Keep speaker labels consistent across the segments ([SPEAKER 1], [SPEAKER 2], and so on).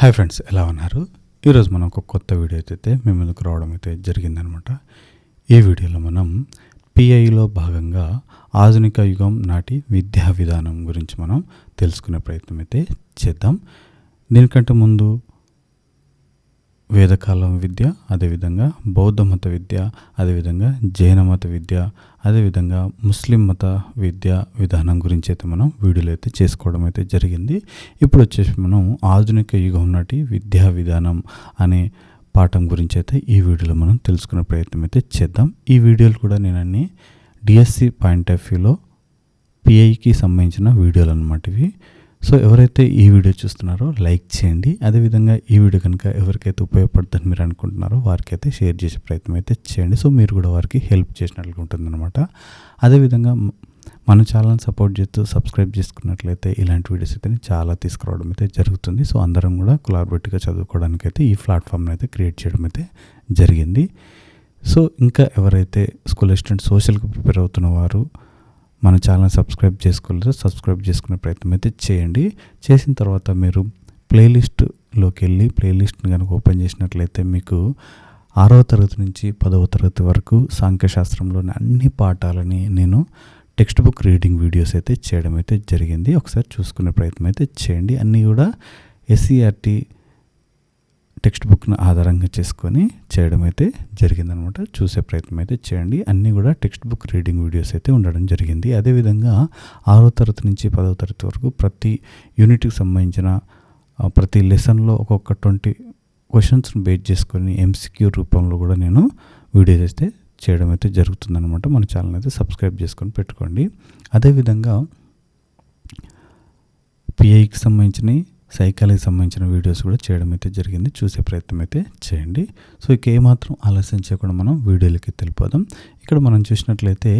[SPEAKER 1] Hi friends ఎలా ఉన్నారు? ఈరోజు మనం ఒక కొత్త వీడియో అయితే మీ ముందుకు రావడం అయితే జరిగిందనమాట. ఈ వీడియోలో మనం పిఐలో భాగంగా ఆధునిక యుగం నాటి విద్యా విధానం గురించి మనం తెలుసుకునే ప్రయత్నం అయితే చేద్దాం. దీనికంటే ముందు వేదకాలం విద్య అదేవిధంగా బౌద్ధ మత విద్య అదేవిధంగా జైన మత విద్య అదేవిధంగా ముస్లిం మత విద్య విధానం గురించి అయితే మనం వీడియోలు అయితే చేసుకోవడం అయితే జరిగింది. ఇప్పుడు వచ్చేసి మనం ఆధునిక యుగం నాటి విద్యా విధానం అనే పాఠం గురించి అయితే ఈ వీడియోలో మనం తెలుసుకునే ప్రయత్నం అయితే చేద్దాం. ఈ వీడియోలు కూడా నేను అన్ని డిఎస్సి పాయింట్ ఆఫ్ వ్యూలో పిఐకి సంబంధించిన వీడియోలు అనమాట ఇవి. సో ఎవరైతే ఈ వీడియో చూస్తున్నారో లైక్ చేయండి. అదేవిధంగా ఈ వీడియో కనుక ఎవరికైతే ఉపయోగపడుతుందని మీరు అనుకుంటున్నారో వారికి అయితే షేర్ చేసే ప్రయత్నం అయితే చేయండి. సో మీరు కూడా వారికి హెల్ప్ చేసినట్లుగా ఉంటుందన్నమాట. అదేవిధంగా మన ఛానల్ని సపోర్ట్ చేస్తూ సబ్స్క్రైబ్ చేసుకున్నట్లయితే ఇలాంటి వీడియోస్ అయితే చాలా తీసుకురావడం అయితే జరుగుతుంది. సో అందరం కూడా కులాబెట్టిగా చదువుకోవడానికి అయితే ఈ ప్లాట్ఫామ్ని అయితే క్రియేట్ చేయడం అయితే జరిగింది. సో ఇంకా ఎవరైతే స్కూల్ అసిస్టెంట్ సోషల్కి ప్రిపేర్ అవుతున్న వారు మన ఛానల్ సబ్స్క్రైబ్ చేసుకోలేదు సబ్స్క్రైబ్ చేసుకునే ప్రయత్నం అయితే చేయండి. చేసిన తర్వాత మీరు ప్లేలిస్ట్లోకి వెళ్ళి ప్లేలిస్ట్ని కనుక ఓపెన్ చేసినట్లయితే మీకు ఆరవ తరగతి నుంచి పదవ తరగతి వరకు సాంఖ్యశాస్త్రంలోని అన్ని పాఠాలని నేను టెక్స్ట్ బుక్ రీడింగ్ వీడియోస్ అయితే చేయడం అయితే జరిగింది. ఒకసారి చూసుకునే ప్రయత్నం అయితే చేయండి. అన్నీ కూడా ఎస్సీఆర్టీ టెక్స్ట్ బుక్ను ఆధారంగా చేసుకొని చేయడం అయితే జరిగిందనమాట. చూసే ప్రయత్నం అయితే చేయండి. అన్నీ కూడా టెక్స్ట్ బుక్ రీడింగ్ వీడియోస్ అయితే ఉండడం జరిగింది. అదేవిధంగా ఆరో తరగతి నుంచి పదవ తరగతి వరకు ప్రతి యూనిట్కి సంబంధించిన ప్రతి లెసన్లో ఒక్కొక్క ట్వంటీ క్వశ్చన్స్ని బేస్ చేసుకొని ఎంసీక్యూ రూపంలో కూడా నేను వీడియోస్ అయితే చేయడం అయితే జరుగుతుందనమాట. మన ఛానల్ అయితే సబ్స్క్రైబ్ చేసుకొని పెట్టుకోండి. అదేవిధంగా పిఐకి సంబంధించిన సైకాలజీ సంబంధించిన వీడియోస్ కూడా చేయడం అయితే జరిగింది. చూసే ప్రయత్నం అయితే చేయండి. సో ఇక ఏమాత్రం ఆలస్యం చేయకుండా మనం వీడియోలకి తెలిపోదాం ఇక్కడ మనం చూసినట్లయితే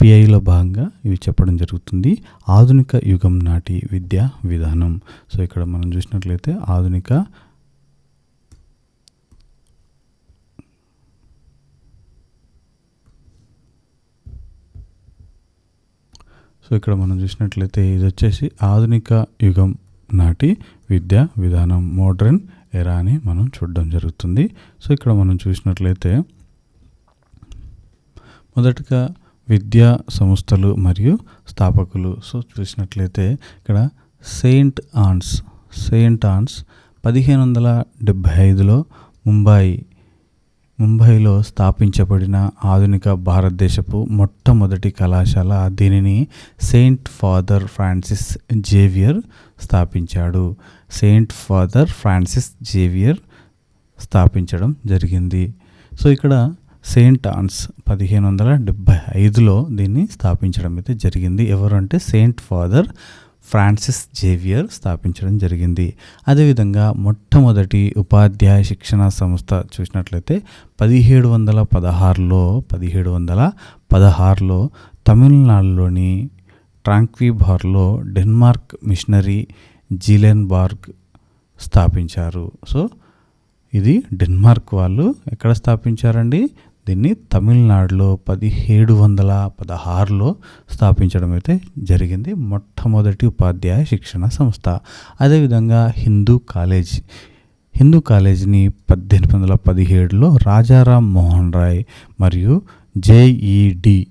[SPEAKER 1] పిఐలో భాగంగా ఇవి చెప్పడం జరుగుతుంది. ఆధునిక యుగం నాటి విద్యా విధానం. సో ఇక్కడ మనం చూసినట్లయితే ఆధునిక సో ఇక్కడ మనం చూసినట్లయితే ఇది వచ్చేసి ఆధునిక యుగం నాటి విద్యా విధానం మోడ్రన్ ఎరా అని మనం చూడడం జరుగుతుంది. సో ఇక్కడ మనం చూసినట్లయితే మొదటగా విద్యా సంస్థలు మరియు స్థాపకులు. సో చూసినట్లయితే ఇక్కడ సెయింట్ ఆన్స్ సెయింట్ ఆన్స్ పదిహేను వందల డెబ్భై ఐదులో ముంబాయి ముంబైలో స్థాపించబడిన ఆధునిక భారతదేశపు మొట్టమొదటి కళాశాల దీనిని సెయింట్ ఫాదర్ ఫ్రాన్సిస్ జేవియర్ స్థాపించాడు. సెయింట్ ఫాదర్ ఫ్రాన్సిస్ జేవియర్ స్థాపించడం జరిగింది. సో ఇక్కడ సెయింట్ ఆన్స్ పదిహేను వందల డెబ్భై ఐదులో దీన్ని స్థాపించడం అయితే జరిగింది. ఎవరు అంటే సెయింట్ ఫాదర్ ఫ్రాన్సిస్ జేవియర్ స్థాపించడం జరిగింది. అదేవిధంగా మొట్టమొదటి ఉపాధ్యాయ శిక్షణ సంస్థ చూసినట్లయితే పదిహేడు వందల పదహారులో పదిహేడు వందల పదహారులో తమిళనాడులోని ట్రాంక్వీబార్లో డెన్మార్క్ మిషనరీ జీలెన్బార్గ్ స్థాపించారు. సో ఇది డెన్మార్క్ వాళ్ళు ఎక్కడ స్థాపించారండి? దీన్ని తమిళనాడులో పదిహేడు వందల పదహారులో స్థాపించడం అయితే జరిగింది. మొట్టమొదటి ఉపాధ్యాయ శిక్షణ సంస్థ. అదేవిధంగా హిందూ కాలేజ్. హిందూ కాలేజీని పద్దెనిమిది వందల పదిహేడులో రాజారాం మోహన్ రాయ్ మరియు జేఈడి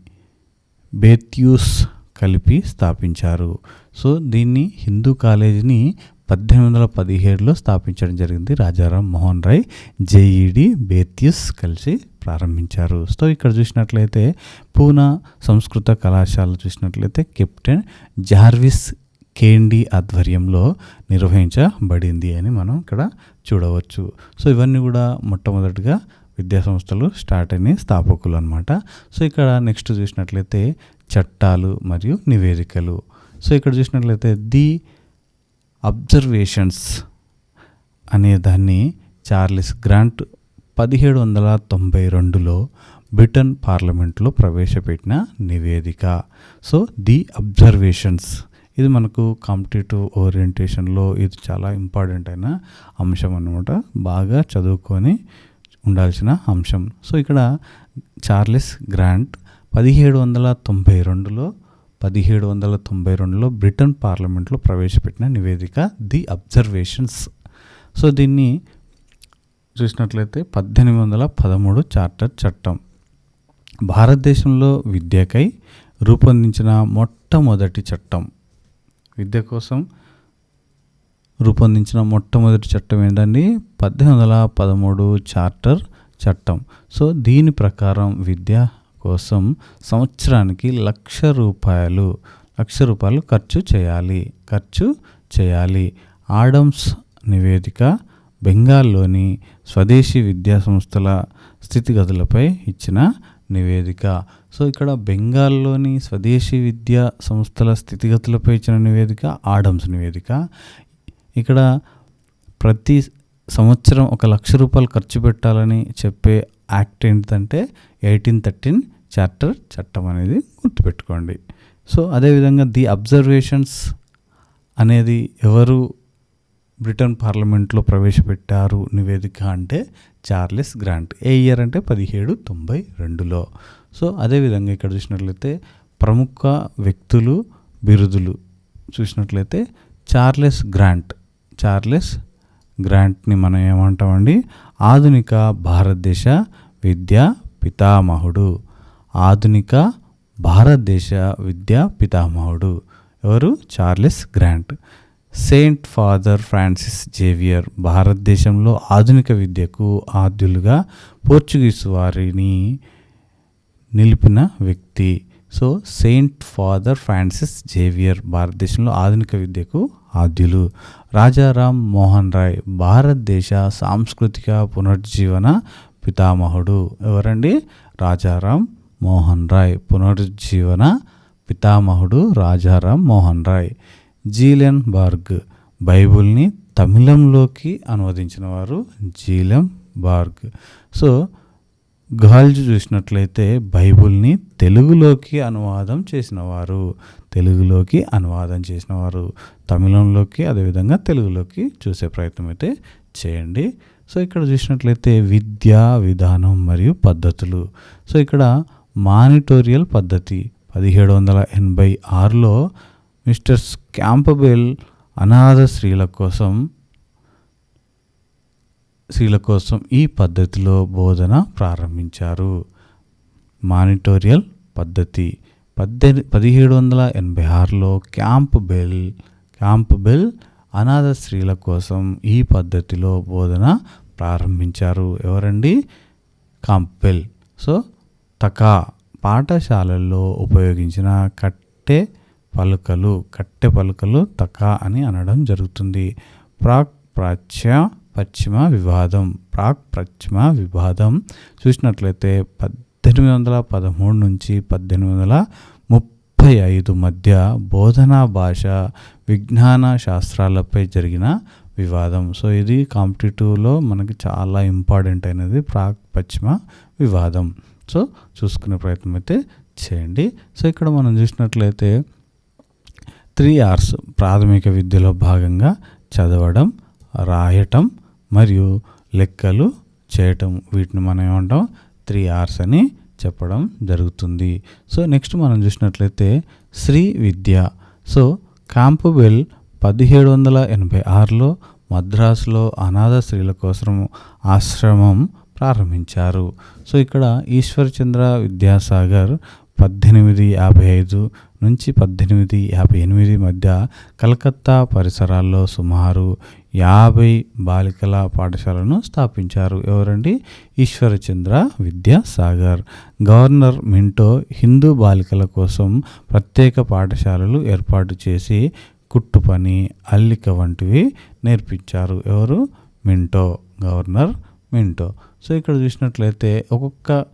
[SPEAKER 1] బేత్యూస్ కలిపి స్థాపించారు. సో దీన్ని హిందూ కాలేజీని పద్దెనిమిది వందల పదిహేడులో స్థాపించడం జరిగింది రాజారాం మోహన్ రాయ్. జేఈడి బేత్యూస్ కలిసి ప్రారంభించారు. సో ఇక్కడ చూసినట్లయితే పూనా సంస్కృత కళాశాల చూసినట్లయితే కెప్టెన్ జార్విస్ కేండి ఆధ్వర్యంలో నిర్వహించబడింది అని మనం ఇక్కడ చూడవచ్చు. సో ఇవన్నీ కూడా మొట్టమొదటిగా విద్యా సంస్థలు స్టార్ట్ అయిన స్థాపకులు అనమాట సో ఇక్కడ నెక్స్ట్ చూసినట్లయితే చట్టాలు మరియు నివేదికలు. సో ఇక్కడ చూసినట్లయితే ది అబ్జర్వేషన్స్ అనే దాన్ని చార్లెస్ గ్రాంట్ పదిహేడు వందల తొంభై రెండులో బ్రిటన్ పార్లమెంట్లో ప్రవేశపెట్టిన నివేదిక. So the observations. ఇది మనకు కాంపిటేటివ్ ఓరియంటేషన్లో ఇది చాలా ఇంపార్టెంట్ అయిన అంశం అనమాట బాగా చదువుకొని ఉండాల్సిన అంశం. సో ఇక్కడ చార్లెస్ గ్రాంట్ పదిహేడు వందల తొంభై రెండులో పదిహేడు వందల తొంభై రెండులో బ్రిటన్ పార్లమెంట్లో ప్రవేశపెట్టిన నివేదిక ది అబ్జర్వేషన్స్. సో దీన్ని చూసినట్లయితే పద్దెనిమిది వందల పదమూడు చార్టర్ చట్టం. భారతదేశంలో విద్యకై రూపొందించిన మొట్టమొదటి చట్టం. విద్య కోసం రూపొందించిన మొట్టమొదటి చట్టం ఏంటండి పద్దెనిమిది వందల పదమూడు చార్టర్ చట్టం. సో దీని ప్రకారం విద్య కోసం సంవత్సరానికి లక్ష రూపాయలు లక్ష రూపాయలు ఖర్చు చేయాలి ఖర్చు చేయాలి. ఆడమ్స్ నివేదిక బెంగాల్లోని స్వదేశీ విద్యా సంస్థల స్థితిగతులపై ఇచ్చిన నివేదిక. సో ఇక్కడ బెంగాల్లోని స్వదేశీ విద్యా సంస్థల స్థితిగతులపై ఇచ్చిన నివేదిక ఆడమ్స్ నివేదిక. ఇక్కడ ప్రతి సంవత్సరం ఒక లక్ష రూపాయలు ఖర్చు పెట్టాలని చెప్పే యాక్ట్ ఏంటంటే ఎయిటీన్ థర్టీన్ చార్టర్ చట్టం అనేది గుర్తుపెట్టుకోండి. సో అదేవిధంగా ది అబ్జర్వేషన్స్ అనేది ఎవరు బ్రిటన్ పార్లమెంట్లో ప్రవేశపెట్టారు నివేదిక అంటే చార్లెస్ గ్రాంట్. ఏ ఇయర్ అంటే పదిహేడు తొంభై రెండులో. సో అదేవిధంగా ఇక్కడ చూసినట్లయితే ప్రముఖ వ్యక్తులు బిరుదులు చూసినట్లయితే చార్లెస్ గ్రాంట్. చార్లెస్ గ్రాంట్ని మనం ఏమంటామండి? ఆధునిక భారతదేశ విద్యా పితామహుడు. ఆధునిక భారతదేశ విద్యా పితామహుడు. ఎవరు? Charles Grant. Saint father Francis Xavier భారతదేశంలో ఆధునిక విద్యకు ఆద్యులుగా పోర్చుగీస్ వారిని నిలిపిన వ్యక్తి. So saint father Francis Xavier భారతదేశంలో ఆధునిక విద్యకు ఆద్యులు. రాజారాం మోహన్ రాయ్ భారతదేశ సాంస్కృతిక పునరుజ్జీవన పితామహుడు. ఎవరండి? రాజారాం మోహన్ రాయ్ పునరుజ్జీవన పితామహుడు రాజారాం మోహన్ రాయ్. జీలెన్ బార్గ్ బైబిల్ని తమిళంలోకి అనువదించిన వారు జీలెం బార్గ్ సో గాల్జ్ చూసినట్లయితే బైబిల్ని తెలుగులోకి అనువాదం చేసినవారు తెలుగులోకి అనువాదం చేసినవారు తమిళంలోకి అదేవిధంగా తెలుగులోకి చూసే ప్రయత్నం అయితే చేయండి. సో ఇక్కడ చూసినట్లయితే విద్యా విధానం మరియు పద్ధతులు. సో ఇక్కడ మానిటోరియల్ పద్ధతి పదిహేడు వందల ఎనభై ఆరులో మిస్టర్ క్యాంపబెల్ అనాథ స్త్రీల కోసం స్త్రీల కోసం ఈ పద్ధతిలో బోధన ప్రారంభించారు. మానిటోరియల్ పద్ధతి. పద్దెని పదిహేడు వందల ఎనభై ఆరులో క్యాంప్ బెల్ క్యాంప్ బెల్ అనాథ స్త్రీల కోసం ఈ పద్ధతిలో బోధన ప్రారంభించారు. ఎవరండి? కాంపెల్ సో తకా పాఠశాలల్లో ఉపయోగించిన కట్టె పలుకలు కట్టె పలుకలు తకా అని అనడం జరుగుతుంది. ప్రాక్ ప్రాచ్య పశ్చిమ వివాదం ప్రాక్ పశ్చిమ వివాదం చూసినట్లయితే పద్దెనిమిది వందల పదమూడు నుంచి పద్దెనిమిది వందల ముప్పై ఐదు మధ్య బోధనా భాష విజ్ఞాన శాస్త్రాలపై జరిగిన వివాదం. సో ఇది కాంపిటేటివ్లో మనకి చాలా ఇంపార్టెంట్ అయినది ప్రాక్ పశ్చిమ వివాదం. సో చూసుకునే ప్రయత్నం అయితే చేయండి. సో ఇక్కడ మనం చూసినట్లయితే త్రీ ఆర్స్ ప్రాథమిక విద్యలో భాగంగా చదవడం రాయటం మరియు లెక్కలు చేయటం. వీటిని మనం ఏమంటాం? త్రీ ఆర్స్ అని చెప్పడం జరుగుతుంది. సో నెక్స్ట్ మనం చూసినట్లయితే శ్రీ విద్య. సో కాంపుబెల్ పదిహేడు వందల ఎనభై ఆరులో మద్రాసులో అనాథ స్త్రీల కోసం ఆశ్రమం ప్రారంభించారు. సో ఇక్కడ ఈశ్వర్చంద్ర విద్యాసాగర్ పద్దెనిమిది యాభై ఐదు నుంచి పద్దెనిమిది యాభై ఎనిమిది మధ్య కలకత్తా పరిసరాల్లో సుమారు యాభై బాలికల పాఠశాలను స్థాపించారు. ఎవరండి? ఈశ్వరచంద్ర విద్యాసాగర్. గవర్నర్ మింటో హిందూ బాలికల కోసం ప్రత్యేక పాఠశాలలు ఏర్పాటు చేసి కుట్టు పని అల్లిక వంటివి నేర్పించారు. ఎవరు? Minto governor Minto. సో ఇక్కడ చూసినట్లయితే ఒక్కొక్క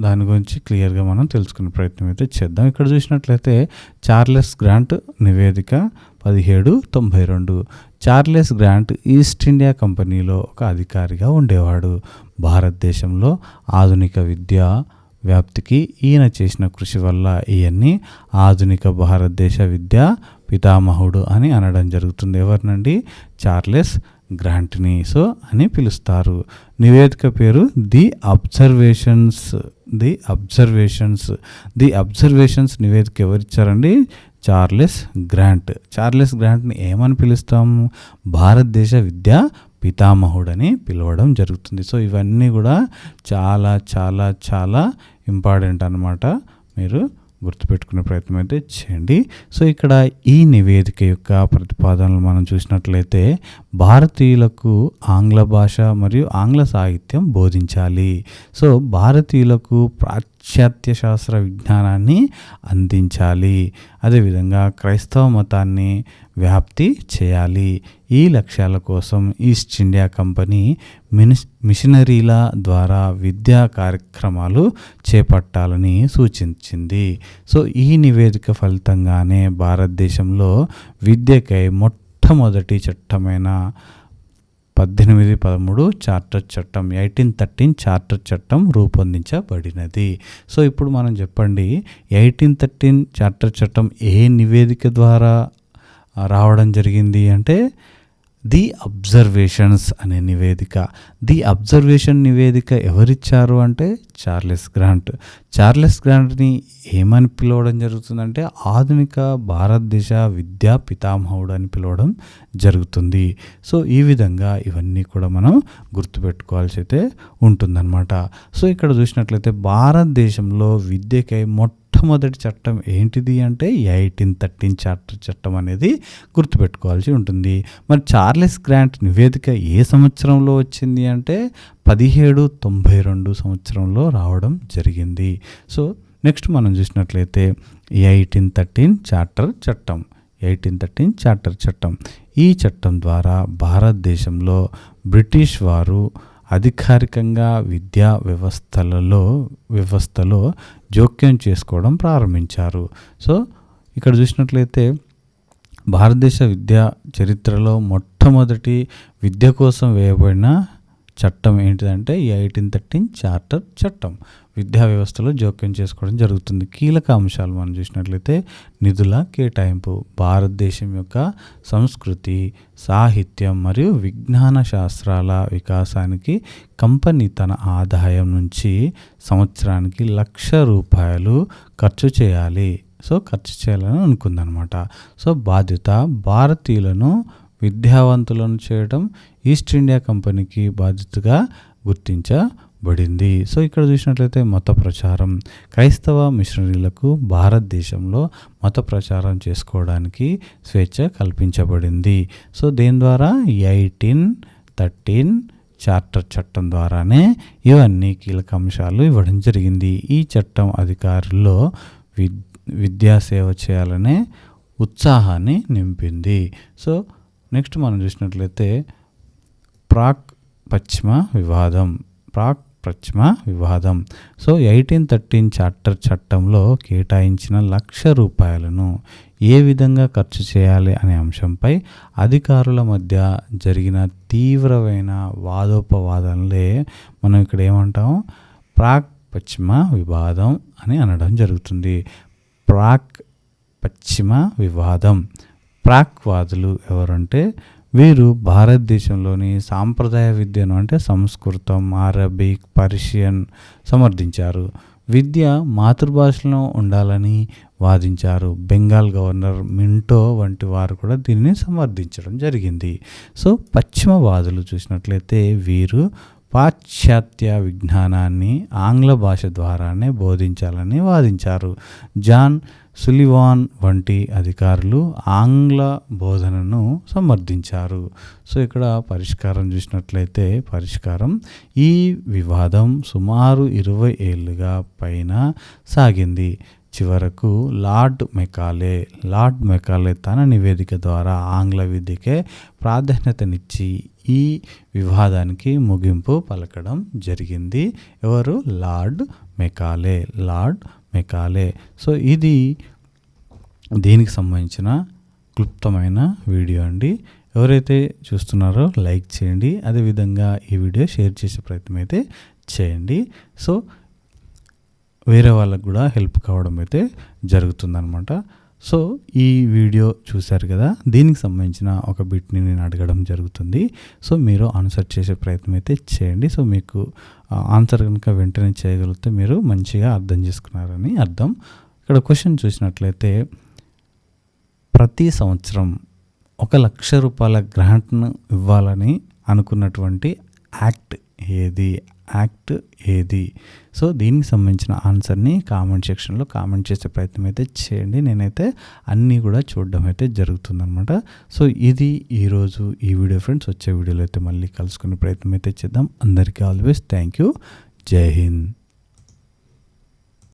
[SPEAKER 1] దాని గురించి క్లియర్గా మనం తెలుసుకునే ప్రయత్నం అయితే చేద్దాం. ఇక్కడ చూసినట్లయితే చార్లెస్ గ్రాంట్ నివేదిక పదిహేడు తొంభై రెండు. చార్లెస్ గ్రాంట్ ఈస్ట్ ఇండియా కంపెనీలో ఒక అధికారిగా ఉండేవాడు. భారతదేశంలో ఆధునిక విద్య వ్యాప్తికి ఈయన చేసిన కృషి వల్ల ఈయన్ని ఆధునిక భారతదేశ విద్యా పితామహుడు అని అనడం జరుగుతుంది. ఎవరినండి? చార్లెస్ గ్రాంట్ని సో అని పిలుస్తారు. నివేదిక పేరు the observations the observations the observations నివేదిక ఎవరిచ్చారండి? Charles Grant. చార్లెస్ గ్రాంట్ని ఏమని పిలుస్తాం? భారతదేశ విద్యా పితామహుడని పిలవడం జరుగుతుంది. సో ఇవన్నీ కూడా చాలా చాలా చాలా ఇంపార్టెంట్ అన్నమాట. మీరు గుర్తుపెట్టుకునే ప్రయత్నం అయితే చేయండి. సో ఇక్కడ ఈ నివేదిక యొక్క ప్రతిపాదనలు మనం చూసినట్లయితే భారతీయులకు ఆంగ్ల భాష మరియు ఆంగ్ల సాహిత్యం బోధించాలి. సో భారతీయులకు పాశ్చాత్య శాస్త్ర విజ్ఞానాన్ని అందించాలి. అదేవిధంగా క్రైస్తవ మతాన్ని వ్యాప్తి చేయాలి. ఈ లక్ష్యాల కోసం ఈస్ట్ ఇండియా కంపెనీ మినిస్ మిషనరీల ద్వారా విద్యా కార్యక్రమాలు చేపట్టాలని సూచించింది. సో ఈ నివేదిక ఫలితంగానే భారతదేశంలో విద్యకై మొట్టమొదటి చట్టమైన పద్దెనిమిది పదమూడు చార్టర్ చట్టం ఎయిటీన్ థర్టీన్ చార్టర్ చట్టం రూపొందించబడినది. సో ఇప్పుడు మనం చెప్పండి ఎయిటీన్ థర్టీన్ చార్టర్ చట్టం ఏ నివేదిక ద్వారా రావడం జరిగింది అంటే ది అబ్జర్వేషన్స్ అనే నివేదిక. ది అబ్జర్వేషన్ నివేదిక ఎవరిచ్చారు అంటే చార్లెస్ గ్రాంట్. చార్లెస్ గ్రాంట్ని ఏమని పిలవడం జరుగుతుందంటే ఆధునిక భారతదేశ విద్యా పితామహుడు అని పిలవడం జరుగుతుంది. సో ఈ విధంగా ఇవన్నీ కూడా మనం గుర్తుపెట్టుకోవాల్సి అయితే ఉంటుందన్నమాట. సో ఇక్కడ చూసినట్లయితే భారతదేశంలో విద్యకై మొట్ట మొట్టమొదటి చట్టం ఏంటిది అంటే ఎయిటీన్ థర్టీన్ చార్టర్ చట్టం అనేది గుర్తుపెట్టుకోవాల్సి ఉంటుంది. మరి చార్లెస్ గ్రాంట్ నివేదిక ఏ సంవత్సరంలో వచ్చింది అంటే పదిహేడు తొంభై రెండు సంవత్సరంలో రావడం జరిగింది. సో నెక్స్ట్ మనం చూసినట్లయితే ఎయిటీన్ థర్టీన్ చార్టర్ చట్టం ఎయిటీన్ థర్టీన్ చార్టర్ చట్టం. ఈ చట్టం ద్వారా భారతదేశంలో బ్రిటిష్ వారు అధికారికంగా విద్యా వ్యవస్థలలో వ్యవస్థలో జోక్యం చేసుకోవడం ప్రారంభించారు. సో ఇక్కడ చూసినట్లయితే భారతదేశ విద్యా చరిత్రలో మొట్టమొదటి విద్య కోసం వేయబడిన చట్టం ఏంటిదంటే ఎయిటీన్ థర్టీన్ చార్టర్ చట్టం. విద్యా వ్యవస్థలో జోక్యం చేసుకోవడం జరుగుతుంది. కీలక అంశాలు మనం చూసినట్లయితే నిధుల కేటాయింపు భారతదేశం యొక్క సంస్కృతి సాహిత్యం మరియు విజ్ఞాన శాస్త్రాల వికాసానికి కంపెనీ తన ఆదాయం నుంచి సంవత్సరానికి లక్ష రూపాయలు ఖర్చు చేయాలి. సో ఖర్చు చేయాలని అనుకుందనమాట. సో బాధ్యత భారతీయులను విద్యావంతులను చేయడం ఈస్ట్ ఇండియా కంపెనీకి బాధ్యతగా గుర్తించబడింది. సో ఇక్కడ చూసినట్లయితే మత ప్రచారం. క్రైస్తవ మిషనరీలకు భారతదేశంలో మత ప్రచారం చేసుకోవడానికి స్వేచ్ఛ కల్పించబడింది. సో దీని ద్వారా? ఎయిటీన్ థర్టీన్ చార్టర్ చట్టం ద్వారానే ఇవన్నీ కీలక అంశాలు ఇవ్వడం జరిగింది. ఈ చట్టం అధికారుల్లో విద్ విద్యా సేవ చేయాలనే ఉత్సాహాన్ని నింపింది. సో నెక్స్ట్ మనం చూసినట్లయితే ప్రాక్ పశ్చిమ వివాదం. ప్రాక్ పశ్చిమ వివాదం. సో ఎయిటీన్ థర్టీన్ చార్టర్ చట్టంలో కేటాయించిన లక్ష రూపాయలను ఏ విధంగా ఖర్చు చేయాలి అనే అంశంపై అధికారుల మధ్య జరిగిన తీవ్రమైన వాదోపవాదనలే మనం ఇక్కడ ఏమంటాం? ప్రాక్ పశ్చిమ వివాదం అని అనడం జరుగుతుంది. ప్రాక్ పశ్చిమ వివాదం. ప్రాక్వాదులు ఎవరంటే వీరు భారతదేశంలోని సాంప్రదాయ విద్యను అంటే సంస్కృతం అరబిక్ పర్షియన్ సమర్థించారు. విద్య మాతృభాషలో ఉండాలని వాదించారు. బెంగాల్ గవర్నర్ మింటో వంటి వారు కూడా దీనిని సమర్థించడం జరిగింది. సో పశ్చిమవాదులు చూసినట్లయితే వీరు పాశ్చాత్య విజ్ఞానాన్ని ఆంగ్ల భాష ద్వారానే బోధించాలని వాదించారు. జాన్ సులివాన్ వంటి అధికారులు ఆంగ్ల బోధనను సమర్థించారు. సో ఇక్కడ పరిష్కారం చూసినట్లయితే పరిష్కారం ఈ వివాదం సుమారు ఇరవై ఏళ్ళుగా పైన సాగింది. చివరకు లార్డ్ మెకాలే లార్డ్ మెకాలే తన నివేదిక ద్వారా ఆంగ్ల విద్యకే ప్రాధాన్యతనిచ్చి ఈ వివాదానికి ముగింపు పలకడం జరిగింది. ఎవరు? Lord Macaulay lord Macaulay so ఇది దీనికి సంబంధించిన క్లుప్తమైన వీడియో అండి. ఎవరైతే చూస్తున్నారో లైక్ చేయండి. అదేవిధంగా ఈ వీడియో షేర్ చేసే ప్రయత్నం అయితే చేయండి. సో వేరే వాళ్ళకు కూడా హెల్ప్ కావడం అయితే జరుగుతుందనమాట సో ఈ వీడియో చూశారు కదా? దీనికి సంబంధించిన ఒక బిట్ని నేను అడగడం జరుగుతుంది. సో మీరు ఆన్సర్ చేసే ప్రయత్నం అయితే చేయండి. సో మీకు ఆన్సర్ కనుక వెంటనే చేయగలిగితే మీరు మంచిగా అర్థం చేసుకున్నారని అర్థం. ఇక్కడ క్వశ్చన్ చూసినట్లయితే ప్రతి సంవత్సరం ఒక లక్ష రూపాయల గ్రాంట్ను ఇవ్వాలని అనుకున్నటువంటి యాక్ట్ ఏది? యాక్ట్ ఏది? సో దీనికి సంబంధించిన ఆన్సర్ని కామెంట్ సెక్షన్లో కామెంట్ చేసే ప్రయత్నం అయితే చేయండి. నేనైతే అన్నీ కూడా చూడడం అయితే జరుగుతుందనమాట సో ఇది ఈరోజు ఈ వీడియో ఫ్రెండ్స్. వచ్చే వీడియోలో అయితే మళ్ళీ కలుసుకునే ప్రయత్నం అయితే చేద్దాం. అందరికీ ఆల్వేస్ థ్యాంక్ యూ జై హింద్.